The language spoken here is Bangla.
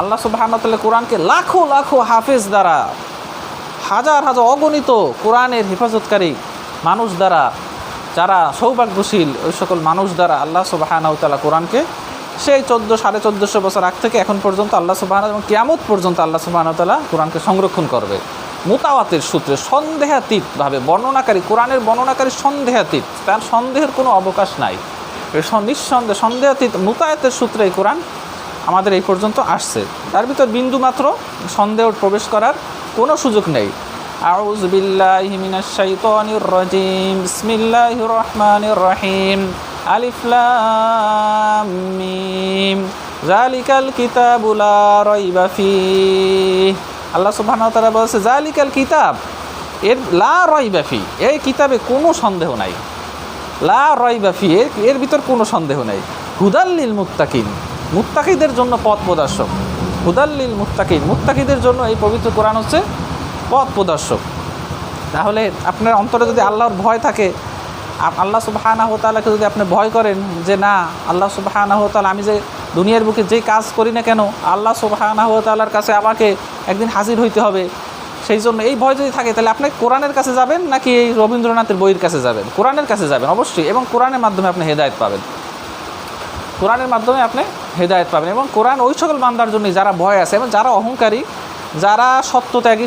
আল্লাহ সুবাহানতাল্লাহ কোরআনকে লাখো লাখো হাফেজ দ্বারা, হাজার হাজার অগণিত কোরআনের হেফাজতকারী মানুষ দ্বারা, যারা সৌভাগ্যশীল ওই সকল মানুষ দ্বারা আল্লাহ সুবাহানাউতালা কোরআনকে সেই চোদ্দ, সাড়ে চোদ্দোশো বছর আগ থেকে এখন পর্যন্ত আল্লাহ সুবাহান এবং কিয়ামত পর্যন্ত আল্লাহ সুবাহানতালা কোরআনকে সংরক্ষণ করবে। মোতাওয়াতের সূত্রে সন্দেহাতীতভাবে বর্ণনাকারী, কোরআনের বর্ণনাকারী সন্দেহাতীত, তার সন্দেহের কোনো অবকাশ নাই। নিঃসন্দেহ সন্দেহাতীত মোতায়াতের সূত্রে এই কোরআন আমাদের এই পর্যন্ত আসছে। তার ভিতর বিন্দু মাত্র সন্দেহ প্রবেশ করার কোনো সুযোগ নেই। আউজ বিল্লাহি মিনাশ শাইতানির রাজিম। বিসমিল্লাহির রহমানির রহিম। আলিফ লাম মিম। জালিকাল কিতাবু লা রাইবা ফিহ। আল্লাহ সুবহানাহু ওয়া তাআলা বলছে জালিকাল কিতাব, এর লা রাইবা ফি এই কিতাবে কোনো সন্দেহ নাই। লা রয়বাফি এর এর ভিতর কোনো সন্দেহ নেই। হুদাল্লিল মুত্তাকিন। মুত্তাকিদের জন্য পথ প্রদর্শক। হুদাল্লিল মুত্তাকিন। মুত্তাকিদের জন্য এই পবিত্র কোরআন হচ্ছে পথ প্রদর্শক। তাহলে আপনার অন্তরে যদি আল্লাহর ভয় থাকে আল্লাহ সুবাহানা তালাকে যদি আপনি ভয় করেন যে না, আল্লাহ সুবাহানা তালা আমি যে দুনিয়ার বুকে যে কাজ করি না কেন, আল্লাহ সুবাহানা তালার কাছে আমাকে একদিন হাজির হইতে হবে। সেই জন্য এই ভয় যদি থাকে, তাহলে আপনি কোরআনের কাছে যাবেন নাকি এই রবীন্দ্রনাথের বইয়ের কাছে যাবেন? কোরআনের কাছে যাবেন, অবশ্যই। এবং কোরআনের মাধ্যমে আপনি হেদায়ত পাবেন। কোরআনের মাধ্যমে আপনি হেদায়ত পাবেন। এবং কোরআন ওই সকল বান্দার জন্য যারা ভয় আছে এবং যারা অহংকারী, যারা সত্যত্যাগী